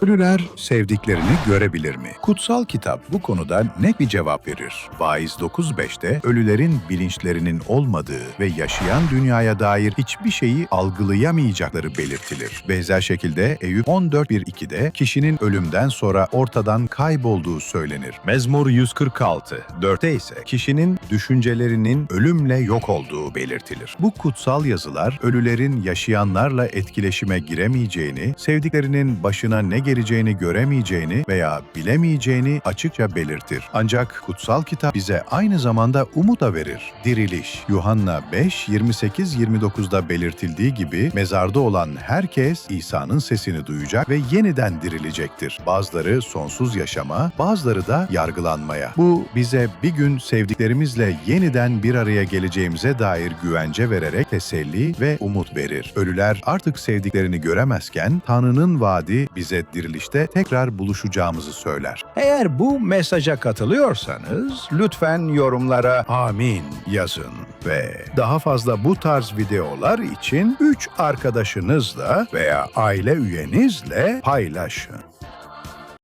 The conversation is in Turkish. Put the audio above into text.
Ölüler sevdiklerini görebilir mi? Kutsal kitap bu konuda net bir cevap verir. Vaiz 9.5'te ölülerin bilinçlerinin olmadığı ve yaşayan dünyaya dair hiçbir şeyi algılayamayacakları belirtilir. Benzer şekilde Eyüp 14.1.2'de kişinin ölümden sonra ortadan kaybolduğu söylenir. Mezmur 146, 4'te ise kişinin düşüncelerinin ölümle yok olduğu belirtilir. Bu kutsal yazılar ölülerin yaşayanlarla etkileşime giremeyeceğini, sevdiklerinin başına ne geleceğini göremeyeceğini veya bilemeyeceğini açıkça belirtir. Ancak kutsal kitap bize aynı zamanda umut da verir. Diriliş, Yuhanna 5, 28-29'da belirtildiği gibi mezarda olan herkes İsa'nın sesini duyacak ve yeniden dirilecektir. Bazıları sonsuz yaşama, bazıları da yargılanmaya. Bu bize bir gün sevdiklerimizle yeniden bir araya geleceğimize dair güvence vererek teselli ve umut verir. Ölüler artık sevdiklerini göremezken Tanrı'nın vaadi bize dirilişte tekrar buluşacağımızı söyler. Eğer bu mesaja katılıyorsanız lütfen yorumlara Amin yazın ve daha fazla bu tarz videolar için 3 arkadaşınızla veya aile üyenizle paylaşın.